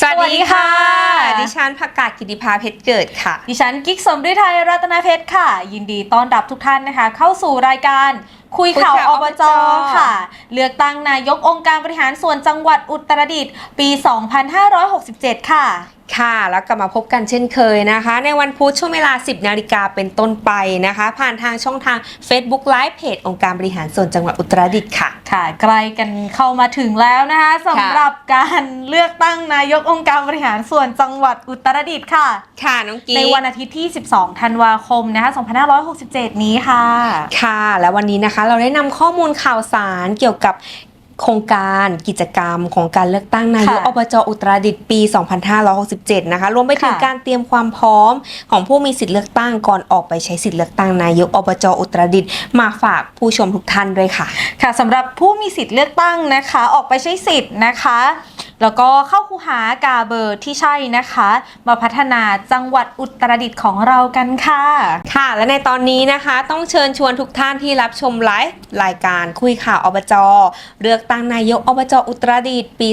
สวัสดีค่ะสวัสดีค่ะ ดิฉันผักกาดกิติภาเพชรเกิดค่ะ ดิฉันกิ๊กสมฤทัยรัตนเพชรค่ะ ยินดีต้อนรับทุกท่านนะคะ เข้าสู่รายการคุยข่าวคุยข่าวอบจอบจค่ะ เลือกตั้งนายกองค์การบริหารส่วนจังหวัดอุตรดิตถ์ปี 2567 ค่ะ ค่ะ แล้วกลับมาพบกันเช่นเคยนะคะ ในวันพุธช่วงเวลา 10 นาฬิกาเป็นต้นไปนะคะ ผ่านทางช่องทาง Facebook Live เพจองค์การบริหารส่วนจังหวัดอุตรดิตถ์ค่ะ ค่ะ ใกล้กันเข้ามาถึงแล้วนะคะสำหรับการเลือกตั้งนายกองค์การบริหารส่วนจังหวัดอุตรดิตถ์ค่ะ ค่ะน้องกีในวันอาทิตย์ที่ 12 ธันวาคมนะคะ2567 นี้ค่ะ ค่ะ และวันนี้นะคะเราได้นำข้อมูลข่าวสารเกี่ยวกับ โครงการกิจกรรมของการเลือกตั้งนายกค่ะอบจอุตรดิตถ์ปี 2567 นะคะ รวมไปถึงค่ะการเตรียมความพร้อมของผู้มีสิทธิ์เลือกตั้งก่อนออกไปใช้สิทธิ์เลือกตั้งนายกอบจอุตรดิตถ์มาฝากผู้ชมทุกท่านด้วยค่ะ ค่ะสำหรับผู้มีสิทธิ์เลือกตั้งนะคะ ออกไปใช้สิทธิ์นะคะ แล้วก็เข้าคูหากาเบอร์ที่ใช่นะคะ มาพัฒนาจังหวัดอุตรดิตถ์ของเรากันค่ะ ค่ะ และในตอนนี้นะคะต้องเชิญชวนทุกท่านที่รับชมไลฟ์รายการคุยข่าวอบจเลือกตั้งนายกอบจอุตรดิตถ์ปี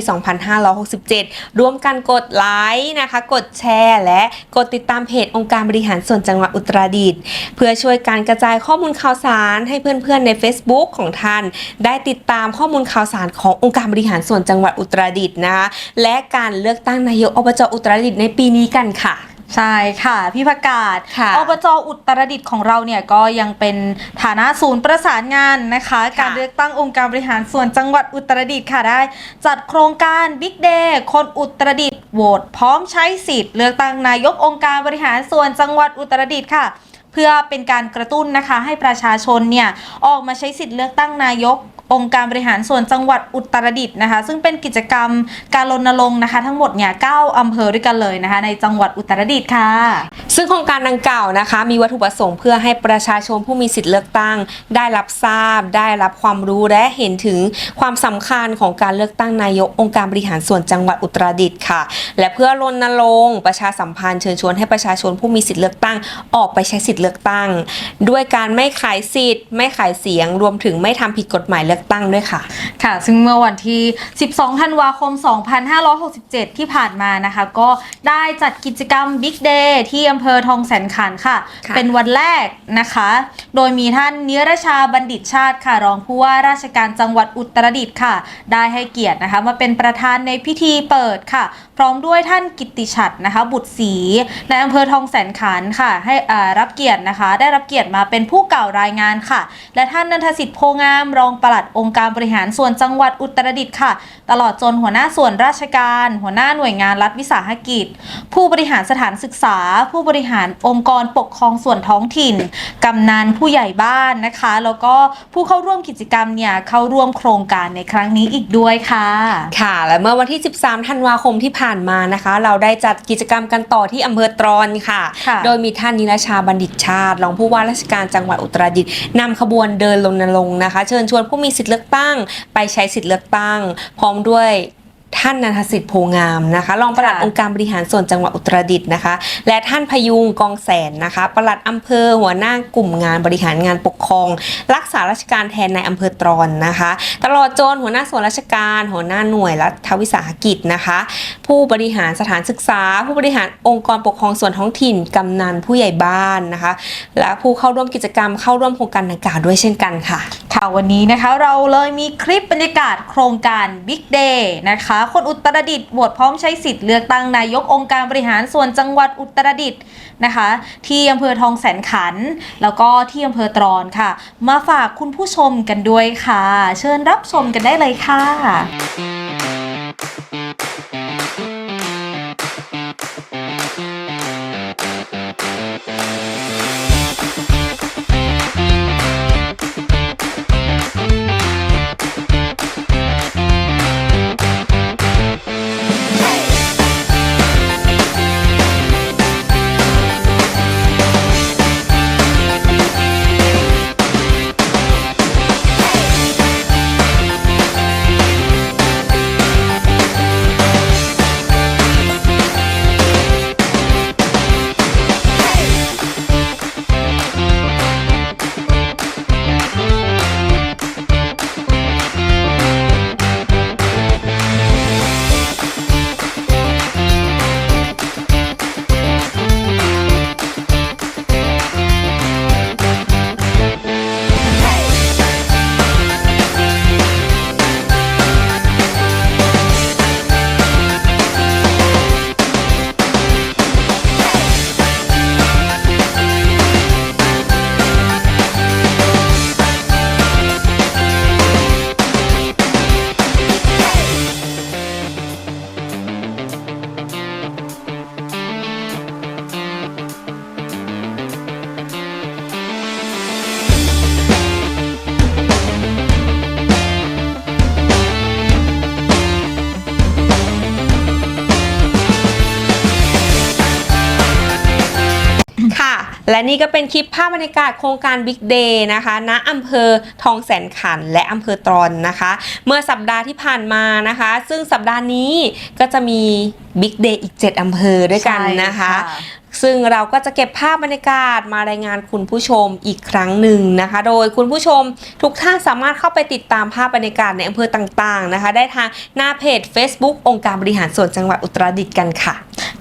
2567 ร่วมกันกดไลค์นะคะ กดแชร์และกดติดตามเพจองค์การบริหารส่วนจังหวัดอุตรดิตถ์เพื่อช่วยการกระจายข้อมูลข่าวสารให้เพื่อนๆใน Facebook ของท่าน ได้ติดตามข้อมูลข่าวสารขององค์การบริหารส่วนจังหวัดอุตรดิตถ์นะคะ และการเลือกตั้งนายกอบจอุตรดิตถ์ในปีนี้กันค่ะ ใช่ค่ะ พี่ประกาศค่ะอบจอุตรดิตถ์ของเราเนี่ยก็ยังเป็นฐานะศูนย์ประสานงานนะคะ การเลือกตั้งองค์การบริหารส่วนจังหวัดอุตรดิตถ์ค่ะได้ จัดโครงการ Big Day คนอุตรดิตถ์โหวตพร้อมใช้สิทธิ์เลือกตั้งนายกองค์การบริหารส่วนจังหวัดอุตรดิตถ์ค่ะ เพื่อเป็นการกระตุ้นนะคะให้ประชาชนเนี่ยออกมาใช้สิทธิ์เลือกตั้งนายก องค์การบริหารส่วนจังหวัดอุตรดิตถ์นะคะ ซึ่งเป็นกิจกรรมการรณรงค์นะคะ ทั้งหมดเนี่ย9อำเภอด้วยกันเลยนะคะ ในจังหวัดอุตรดิตถ์ค่ะ ซึ่งโครงการดังกล่าวนะคะ มีวัตถุประสงค์เพื่อให้ประชาชนผู้มีสิทธิ์เลือกตั้ง ได้รับทราบ ได้รับความรู้และเห็นถึงความสำคัญของการเลือกตั้งนายกองค์การบริหารส่วนจังหวัดอุตรดิตถ์ค่ะ และเพื่อรณรงค์ประชาสัมพันธ์เชิญชวนให้ประชาชนผู้มีสิทธิ์เลือกตั้ง ออกไปใช้สิทธิ์เลือกตั้ง ด้วยการไม่ขายสิทธิ์ ไม่ขายเสียง รวมถึงไม่ทำผิดกฎหมายเลือกตั้งด้วยค่ะ ค่ะ ซึ่งเมื่อวันที่ 12 ธันวาคม 2567 ที่ผ่านมานะคะ ก็ได้จัดกิจกรรม Big Day ที่อำเภอทองแสนขันธ์ค่ะค่ะ เป็นวันแรกนะคะ โดยมีท่านนิรชาบัณฑิตชาติค่ะ รองผู้ว่าราชการจังหวัดอุตรดิตถ์ค่ะ ได้ให้เกียรตินะคะ มาเป็นประธานในพิธีเปิดค่ะ พร้อมด้วยท่านกิตติชัดนะคะ บุตรศรีในอำเภอทองแสนขันธ์ค่ะ ให้อ่ารับเกียรตินะคะ ได้รับเกียรติมาเป็นผู้กล่าวรายงานค่ะ และท่านนันทสิทธิ์โพงามรองปลัดองค์การบริหารส่วนจังหวัดอุตรดิตถ์ค่ะ ตลอดจนหัวหน้าส่วนราชการ หัวหน้าหน่วยงานรัฐวิสาหกิจ ผู้บริหารสถานศึกษา ผู้บริหารองค์กรปกครองส่วนท้องถิ่น กำนันผู้ใหญ่บ้านนะคะ แล้วก็ผู้เข้าร่วมกิจกรรมเนี่ยเข้าร่วมโครงการในครั้งนี้อีกด้วยค่ะ ค่ะ และเมื่อวันที่ 13 ธันวาคมที่ผ่านมานะคะ เราได้จัดกิจกรรมกันต่อที่อำเภอตรอนค่ะค่ะโดยมีท่านนิรชาบัณฑิตชาติรองผู้ว่าราชการจังหวัดอุตรดิตถ์นำขบวนเดินรณรงค์นะคะ เชิญชวนผู้มีสิทธิ์เลือกตั้ง ไปใช้สิทธิ์เลือกตั้ง พร้อมด้วย ท่านนันทสิทธิ์โพงามนะคะ รองปลัดค่ะองค์การบริหารส่วนจังหวัดอุตรดิตถ์นะคะ และท่านพยุงกองแสนนะคะปลัดอำเภอหัวหน้ากลุ่มงานบริหารงานปกครอง รักษาราชการแทนในอำเภอตรอนนะคะ ตลอดจนหัวหน้าส่วนราชการ หัวหน้าหน่วยรัฐวิสาหกิจนะคะ ผู้บริหารสถานศึกษา ผู้บริหารองค์กรปกครองส่วนท้องถิ่นกำนันผู้ใหญ่บ้านนะคะ และผู้เข้าร่วมกิจกรรมเข้าร่วมโครงการดังกล่าวด้วยเช่นกันค่ะค่ะวันนี้นะคะเราเลยมีคลิปบรรยากาศโครงการ Big Day นะคะคนอุตรดิตถ์โหวตพร้อมใช้สิทธิ์เลือกตั้งนายกองค์การบริหารส่วนจังหวัดอุตรดิตถ์นะคะ ที่อำเภอทองแสนขัน แล้วก็ที่อำเภอตรอนค่ะ มาฝากคุณผู้ชมกันด้วยค่ะ เชิญรับชมกันได้เลยค่ะ และนี่ก็เป็นคลิปภาพบรรยากาศโครงการ Big Day นะคะณอำเภอทองแสนขันธ์และอำเภอตรอนนะคะ เมื่อสัปดาห์ที่ผ่านมานะคะ ซึ่งสัปดาห์นี้ก็จะมี Big Day อีก 7อำเภอด้วยกันนะคะใช่ซึ่งเราก็จะเก็บภาพบรรยากาศมารายงานคุณผู้ชมอีกครั้งหนึ่งนะคะ โดยคุณผู้ชมทุกท่านสามารถเข้าไปติดตามภาพบรรยากาศในอำเภอต่างๆนะคะ ได้ทางหน้าเพจ Facebook องค์การบริหารส่วนจังหวัดอุตรดิตถ์กันค่ะ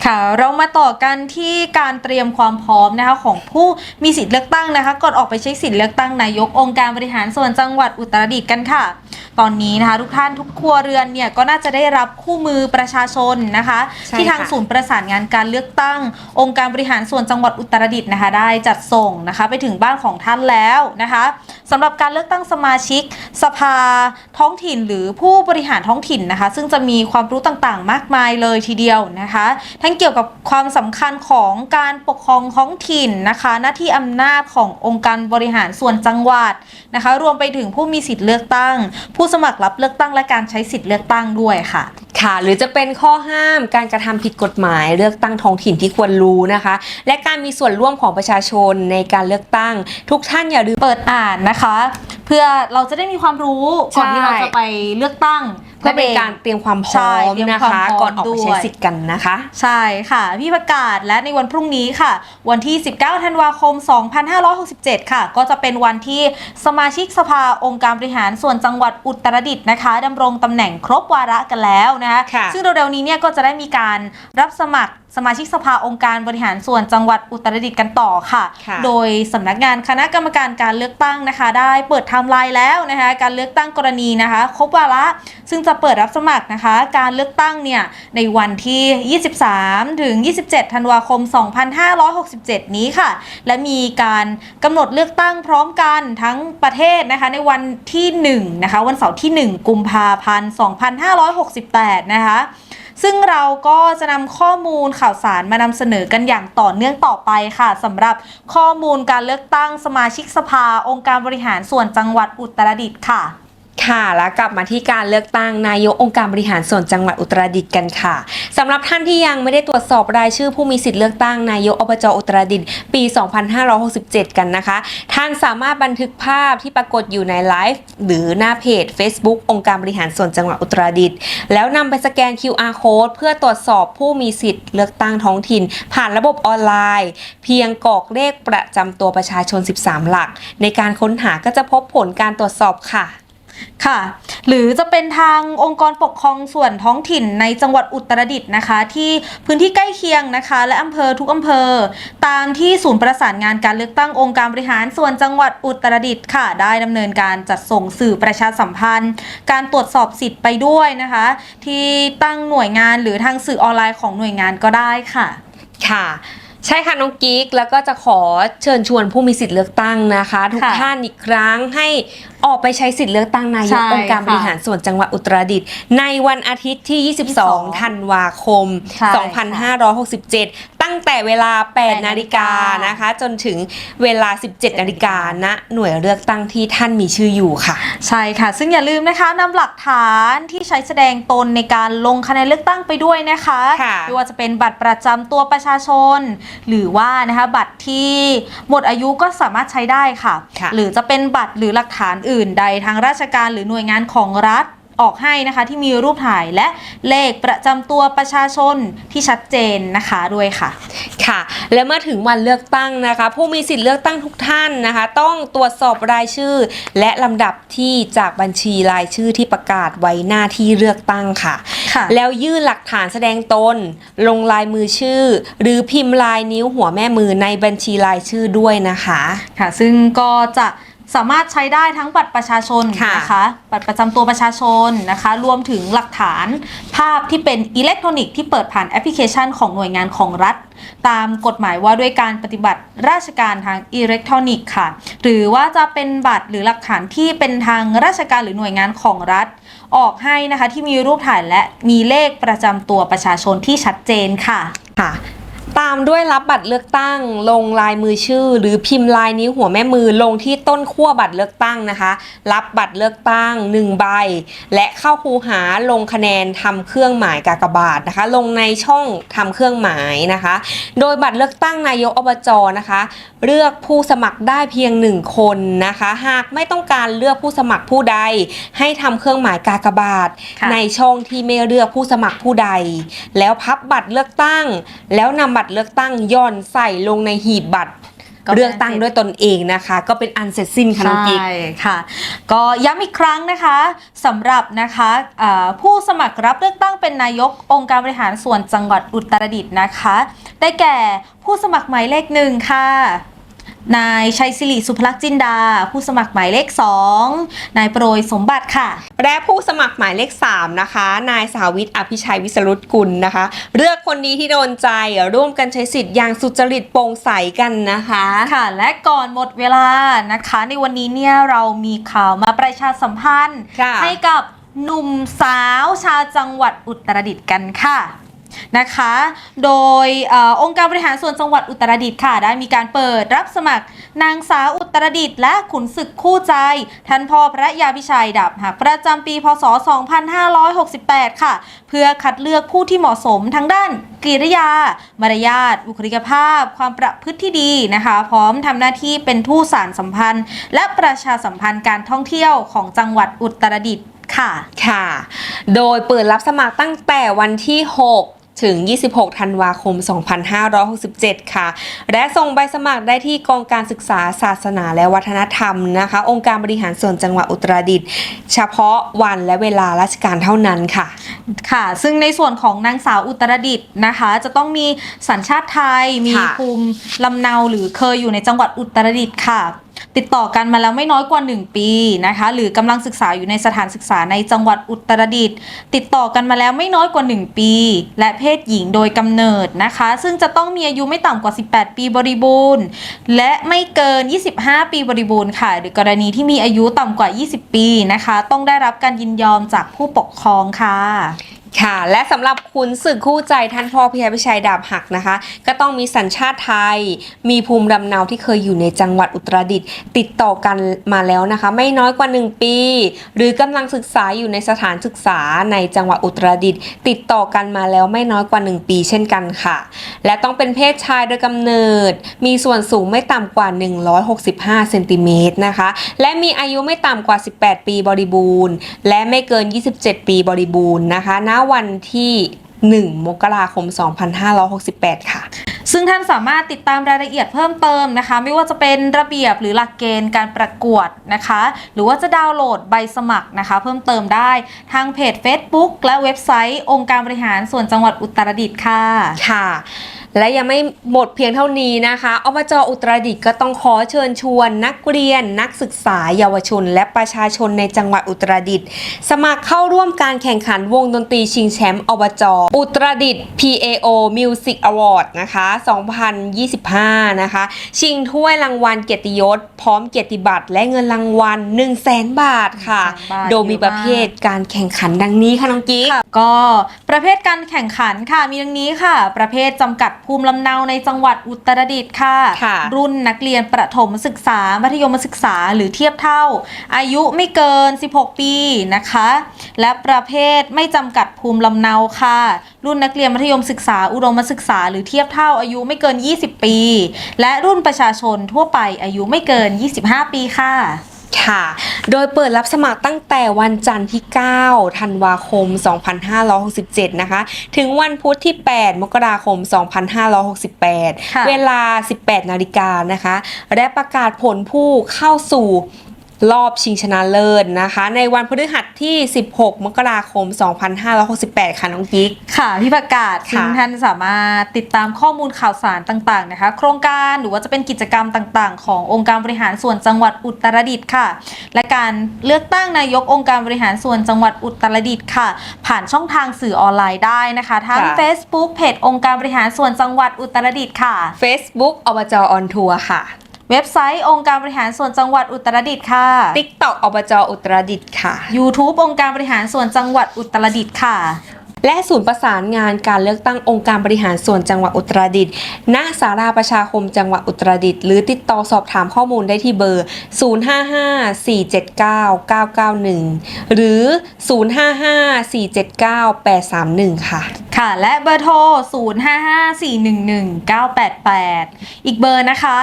ค่ะเรามาต่อกันที่การเตรียมความพร้อมนะคะของผู้มีสิทธิ์เลือกตั้งนะคะก่อนออกไปใช้สิทธิ์เลือกตั้งนายกองค์การบริหารส่วนจังหวัดอุตรดิตถ์กันค่ะ ตอนนี้นะคะทุกท่านทุกครัวเรือนเนี่ยก็น่าจะได้รับคู่มือประชาชนนะคะ ใช่ที่ทางค่ะ ศูนย์ประสานงานการเลือกตั้ง องค์การบริหารส่วนจังหวัดอุตรดิตถ์นะคะ ได้จัดส่งนะคะไปถึงบ้านของท่านแล้วนะคะสำหรับการเลือกตั้งสมาชิก สภาท้องถิ่นหรือผู้บริหารท้องถิ่นนะคะ ซึ่งจะมีความรู้ต่างๆ มากมายเลยทีเดียวนะคะ ทั้งเกี่ยวกับความสำคัญของการปกครองท้องถิ่นนะคะ หน้าที่อำนาจขององค์การบริหารส่วนจังหวัดนะคะ รวมไปถึงผู้มีสิทธิ์เลือกตั้ง ผู้สมัครรับเลือกตั้งและการใช้สิทธิ์เลือกตั้งด้วยค่ะ ค่ะ หรือจะเป็นข้อห้ามการกระทำผิดกฎหมาย เลือกตั้งท้องถิ่นที่ควรรู้นะคะ และการมีส่วนร่วมของประชาชนในการเลือกตั้ง ทุกท่านอย่าลืมเปิดอ่านนะคะ เพื่อเราจะได้มีความรู้ก่อนที่เราจะไปเลือกตั้งเพื่อเป็นงการเตรียมความพใช่ร้อมเตรียมนะความคะพร้อมก่อนออกไปใช้ด้วยสิทธิ์กันนะคะ ใช่ค่ะ พี่ประกาศและในวันพรุ่งนี้ค่ะ วันที่ 19 ธันวาคม 2567 ค่ะ ก็จะเป็นวันที่สมาชิกสภาองค์การบริหารส่วนจังหวัดอุตรดิตถ์นะคะดำรงตำแหน่งครบวาระกันแล้วนะคะค่ะซึ่งเร็วๆนี้เนี่ยก็จะได้มีการรับสมัครสมาชิกสภาองค์การบริหารส่วนจังหวัดอุตรดิตถ์กันต่อค่ะ ค่ะโดยสำนักงานคณะกรรมการการเลือกตั้งนะคะ ได้เปิดไทม์ไลน์แล้วนะคะการเลือกตั้งกรณีนะคะครบวาระซึ่งจะเปิดรับสมัครนะคะ การเลือกตั้งเนี่ยในวันที่ 23 ถึง 27 ธันวาคม 2567 นี้ค่ะ และมีการกำหนดเลือกตั้งพร้อมกันทั้งประเทศนะคะ ในวันที่1นะคะวันเสาร์ที่ 1 กุมภาพันธ์ 2568 นะคะ ซึ่งเราก็จะนำข้อมูลข่าวสารมานำเสนอกันอย่างต่อเนื่องต่อไปค่ะสำหรับข้อมูลการเลือกตั้งสมาชิกสภาองค์การบริหารส่วนจังหวัดอุตรดิตถ์ค่ะ ค่ะแล้วกลับมาที่การเลือกตั้งนายกองค์การบริหารส่วนจังหวัดอุตรดิตถ์กันค่ะสำหรับท่านที่ยังไม่ได้ตรวจสอบรายชื่อผู้มีสิทธิ์เลือกตั้งนายกอบจอุตรดิตถ์ปี 2567 กันนะคะ ท่านสามารถบันทึกภาพที่ปรากฏอยู่ในไลฟ์หรือหน้าเพจ Facebook องค์การบริหารส่วนจังหวัดอุตรดิตถ์แล้วนำไปสแกน QR code เพื่อตรวจสอบผู้มีสิทธิ์เลือกตั้งท้องถิ่น ผ่านระบบออนไลน์ เพียงกรอกเลขประจำตัวประชาชน 13 หลัก ในการค้นหาก็จะพบผลการตรวจสอบค่ะ ค่ะ หรือจะเป็นทางองค์กรปกครองส่วนท้องถิ่นในจังหวัดอุตรดิตถ์นะคะ ที่พื้นที่ใกล้เคียงนะคะ และอำเภอทุกอำเภอ ตามที่ศูนย์ประสานงานการเลือกตั้งองค์การบริหารส่วนจังหวัดอุตรดิตถ์ค่ะ ได้ดำเนินการจัดส่งสื่อประชาสัมพันธ์ การตรวจสอบสิทธิ์ไปด้วยนะคะ ที่ตั้งหน่วยงานหรือทางสื่อออนไลน์ของหน่วยงานก็ได้ค่ะ ค่ะ ใช่ค่ะน้องกิ๊กแล้วก็จะขอเชิญชวนผู้มีสิทธิ์เลือกตั้งนะคะ ทุกค่ะท่านอีกครั้งให้ออกไปใช้สิทธิ์เลือกตั้งนายกใช่องค์การค่ะบริหารส่วนจังหวัดอุตรดิตถ์ในวันอาทิตย์ที่ 22ธันวาคม ใช่ค่ะ 2567 ตั้งแต่เวลา 8 นาฬิกานะคะ จนถึงเวลา 17 นาฬิกาณหน่วยเลือกตั้งที่ท่านมีชื่ออยู่ค่ะ ใช่ค่ะ ซึ่งอย่าลืมนะคะนำหลักฐานที่ใช้แสดงตนในการลงคะแนนเลือกตั้งไปด้วยนะคะค่ะไม่ว่าจะเป็นบัตรประจำตัวประชาชน หรือว่านะคะบัตรที่หมดอายุก็สามารถใช้ได้ค่ะค่ะหรือจะเป็นบัตรหรือหลักฐานอื่นใดทางราชการหรือหน่วยงานของรัฐ ออกให้นะคะที่มีรูปถ่ายและเลขประจำตัวประชาชนที่ชัดเจนนะคะด้วยค่ะ ค่ะ และเมื่อถึงวันเลือกตั้งนะคะ ผู้มีสิทธิ์เลือกตั้งทุกท่านนะคะ ต้องตรวจสอบรายชื่อ และลำดับที่จากบัญชีรายชื่อที่ประกาศไว้หน้าที่เลือกตั้งค่ะค่ะ แล้วยื่นหลักฐานแสดงตน ลงลายมือชื่อ หรือพิมพ์ลายนิ้วหัวแม่มือในบัญชีรายชื่อด้วยนะคะค่ะ ซึ่งก็จะ สามารถใช้ได้ทั้งบัตรประชาชนค่ะนะคะบัตรประจำตัวประชาชนนะคะ รวมถึงหลักฐานภาพที่เป็นอิเล็กทรอนิกส์ที่เปิดผ่านแอปพลิเคชันของหน่วยงานของรัฐ ตามกฎหมายว่าด้วยการปฏิบัติราชการทางอิเล็กทรอนิกส์ค่ะ หรือว่าจะเป็นบัตรหรือหลักฐานที่เป็นทางราชการหรือหน่วยงานของรัฐ ออกให้นะคะที่มีรูปถ่ายและมีเลขประจำตัวประชาชนที่ชัดเจนค่ะค่ะ ตามด้วยรับบัตรเลือกตั้ง ลงลายมือชื่อ หรือพิมพ์ลายนิ้วหัวแม่มือลงที่ต้นขั้วบัตรเลือกตั้งนะคะ รับบัตรเลือกตั้ง1ใบ และเข้าคูหาลงคะแนนทำเครื่องหมายกากบาทนะคะ ลงในช่องทำเครื่องหมายนะคะ โดยบัตรเลือกตั้งนายกอบจนะคะ เลือกผู้สมัครได้เพียงหนึ่งคนนะคะ หากไม่ต้องการเลือกผู้สมัครผู้ใด ให้ทำเครื่องหมายกากบาทค่ะในช่องที่ไม่เลือกผู้สมัครผู้ใด แล้วพับบัตรเลือกตั้ง แล้วนำบัตรเลือกตั้งย่อนใส่ลงในหีบบัตรก็เป็นเลือกตั้งด้วยตนเองนะคะ ก็เป็นอันเสร็จสิ้นค่ะน้องกิ๊กใช่ค่ะ ก็ย้ำอีกครั้งนะคะสำหรับนะคะอ่าผู้สมัครรับเลือกตั้งเป็นนายกองค์การบริหารส่วนจังหวัดอุตรดิตถ์นะคะ ได้แก่ผู้สมัครหมายเลขหนึ่งค่ะ นายชัยศิริสุภลักษณ์จินดา ผู้สมัครหมายเลข 2 นายโปรยสมบัติค่ะ และผู้สมัครหมายเลข 3 นะคะ นายสาวิตอภิชัยวิสรุตกุลนะคะ เลือกคนนี้ที่โดนใจร่วมกันใช้สิทธิ์อย่างสุจริตโปร่งใสกันนะคะค่ะ และก่อนหมดเวลานะคะ ในวันนี้เนี่ยเรามีข่าวมาประชาสัมพันธ์ค่ะให้กับหนุ่มสาวชาวจังหวัดอุตรดิตถ์กันค่ะ นะคะ โดยออองค์การบริหารส่วนจังหวัดอุตรดิตถ์ค่ะ ได้มีการเปิดรับสมัคร นางสาวอุตรดิตถ์และขุนศึกคู่ใจท่านพ่อพระยาพิชัยดับหักประจำปี พศ 2568 ค่ะ เพื่อคัดเลือกผู้ที่เหมาะสมทั้งด้านกิริยา มารยาทบุคลิกภาพ ความประพฤติที่ดีนะคะ พร้อมทำหน้าที่เป็นทูตสารสัมพันธ์ และประชาสัมพันธ์การท่องเที่ยวของจังหวัดอุตรดิตถ์ค่ะ ค่ะ โดยเปิดรับสมัครตั้งแต่วันที่ 6 ถึง 26 ธันวาคม 2567 ค่ะ และส่งใบสมัครได้ที่กองการศึกษาศาสนาและวัฒนธรรมนะคะ องค์การบริหารส่วนจังหวัดอุตรดิตถ์เฉพาะวันและเวลาราชการเท่านั้นค่ะ ค่ะ ซึ่งในส่วนของนางสาวอุตรดิตถ์นะคะ จะต้องมีสัญชาติไทย มีค่ะภูมิลำเนาหรือเคยอยู่ในจังหวัดอุตรดิตถ์ค่ะ ติดต่อกันมาแล้วไม่น้อยกว่า 1 ปีนะคะ หรือกำลังศึกษาอยู่ในสถานศึกษาในจังหวัดอุตรดิตถ์ติดต่อกันมาแล้วไม่น้อยกว่า 1 ปี และเพศหญิงโดยกำเนิดนะคะ ซึ่งจะต้องมีอายุไม่ต่ำกว่า 18 ปีบริบูรณ์ และไม่เกิน 25 ปีบริบูรณ์ค่ะ หรือกรณีที่มีอายุต่ำกว่า 20 ปีนะคะ ต้องได้รับการยินยอมจากผู้ปกครองค่ะค่ะ และสำหรับคุณศึกคู่ใจท่านพ่อพิยพิชัยดาบหักนะคะ ก็ต้องมีสัญชาติไทย มีภูมิลำเนาที่เคยอยู่ในจังหวัดอุตรดิตถ์ติดต่อกันมาแล้วนะคะ ไม่น้อยกว่า 1 ปี หรือกำลังศึกษาอยู่ในสถานศึกษาในจังหวัดอุตรดิตถ์ติดต่อกันมาแล้วไม่น้อยกว่า 1 ปีเช่นกันค่ะ และต้องเป็นเพศชายโดยกำเนิด มีส่วนสูงไม่ต่ำกว่า 165เซนติเมตรนะคะ และมีอายุไม่ต่ำกว่า 18 ปีบริบูรณ์ และไม่เกิน 27 ปีบริบูรณ์นะคะณวันที่ 1 มกราคม 2568 ค่ะซึ่งท่านสามารถติดตามรายละเอียดเพิ่มเติมนะคะ ไม่ว่าจะเป็นระเบียบหรือหลักเกณฑ์การประกวดนะคะ หรือว่าจะดาวน์โหลดใบสมัครนะคะ เพิ่มเติมได้ทางเพจ Facebook และเว็บไซต์องค์การบริหารส่วนจังหวัดอุตรดิตถ์ค่ะค่ะ และยังไม่หมดเพียงเท่านี้นะคะอบจอุตรดิตถ์ก็ต้องขอเชิญชวนนักเรียน นักศึกษาเยาวชน และประชาชนในจังหวัดอุตรดิตถ์สมัครเข้าร่วมการแข่งขันวงดนตรีชิงแชมป์อบจอุตรดิตถ์ PAO Music Award นะคะ 2025 นะคะ ชิงถ้วยรางวัลเกียรติยศ พร้อมเกียรติบัตรและเงินรางวัล 1 0 0 0 0แบาทค่ะ100,000บาทโดยมีประเภทการแข่งขันดังนี้ค่ะน้องกิ๊กค่ะก็ประเภทการแข่งขันค่ะมีดังนี้ค่ะ ประเภทจำกัดภูมิลำเนาในจังหวัดอุตรดิตถ์ค่ะ ค่ะรุ่นนักเรียนประถมศึกษา มัธยมศึกษาหรือเทียบเท่า อายุไม่เกิน 16 ปีนะคะ และประเภทไม่จำกัดภูมิลำเนาค่ะ รุ่นนักเรียนมัธยมศึกษา อุดมศึกษา หรือเทียบเท่าอายุไม่เกิน 20 ปี และรุ่นประชาชนทั่วไปอายุไม่เกิน 25 ปีค่ะ ค่ะ โดยเปิดรับสมัครตั้งแต่วันจันทร์ที่ 9 ธันวาคม 2567 นะคะ ถึงวันพุธที่ 8 มกราคมค่ะ2568 เวลา 18 นาฬิกานะคะ และประกาศผลผู้เข้าสู่ รอบชิงชนะเลิศนะคะ ในวันพฤหัสที่ 16 มกราคม 2568 ค่ะน้องกิ๊ก ค่ะ พี่ประกาศค่ะซึ่งท่านสามารถติดตามข้อมูลข่าวสารต่างๆนะคะ โครงการหรือว่าจะเป็นกิจกรรมต่าง ๆ ขององค์การบริหารส่วนจังหวัดอุตรดิตถ์ค่ะ และการเลือกตั้งนายกองค์การบริหารส่วนจังหวัดอุตรดิตถ์ค่ะ ผ่านช่องทางสื่อออนไลน์ได้นะคะทั้งค่ะ Facebook เพจองค์การบริหารส่วนจังหวัดอุตรดิตถ์ค่ะ Facebook อบจออนทัวร์ค่ะ เว็บไซต์องค์การบริหารส่วนจังหวัดอุตรดิตถ์ค่ะ TikTok อบจอุตรดิตถ์ค่ะ YouTube องค์การบริหารส่วนจังหวัดอุตรดิตถ์ค่ะ และศูนย์ประสานงานการเลือกตั้งองค์การบริหารส่วนจังหวัดอุตรดิตถ์ณสาราประชาคมจังหวัดอุตรดิตถ์หรือติดต่อสอบถามข้อมูลได้ที่เบอร์ 055-479-991หรือ 055-479-831 ค่ะ ค่ะ และเบอร์โทร 0554119888 อีกเบอร์นะคะ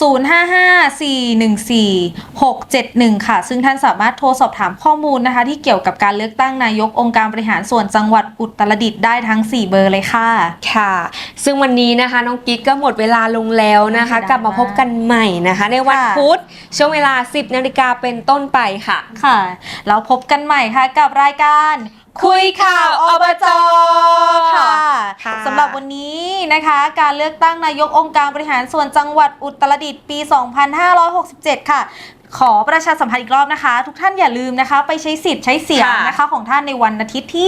055414-671 ค่ะ ซึ่งท่านสามารถโทรสอบถามข้อมูลนะคะ ที่เกี่ยวกับการเลือกตั้งนายกองค์การบริหารส่วนจังหวัดอุตรดิตถ์ได้ทั้ง 4 เบอร์เลยค่ะ ค่ะ ซึ่งวันนี้นะคะน้องกิ๊กก็หมดเวลาลงแล้วนะคะได้กลับมาพบกันใหม่นะคะ ในวันค่ะพุธช่วงเวลา 10นาฬิกาเป็นต้นไปค่ะ ค่ะแล้วพบกันใหม่ค่ะกับรายการ คุยข่าวอบจค่ะค่ะสำหรับวันนี้นะคะ การเลือกตั้งนายกองค์การบริหารส่วนจังหวัดอุตรดิตถ์ปี 2567 ค่ะ ขอประชาสัมพันธ์อีกรอบนะคะ ทุกท่านอย่าลืมนะคะ ไปใช้สิทธิ์ใช้เสียงค่ะนะคะของท่านในวันอาทิตย์ที่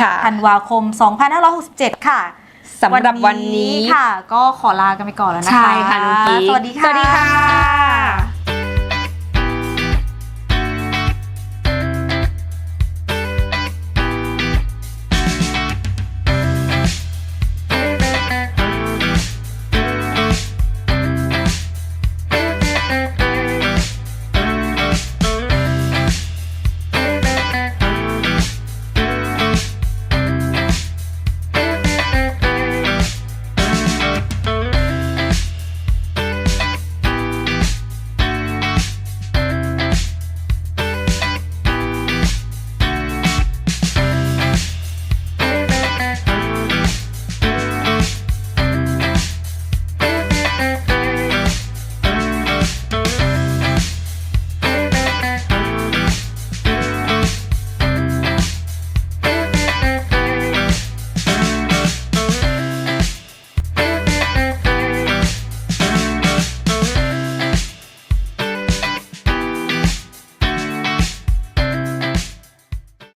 ค่ะ12ธันวาคม 2567 ค่ะสำหรับวันนี้ค่ะ ก็ขอลากันไปก่อนแล้วนะคะใช่ค่ะน้องกิ๊กสวัสดีค่ะสวัสดีค่ะ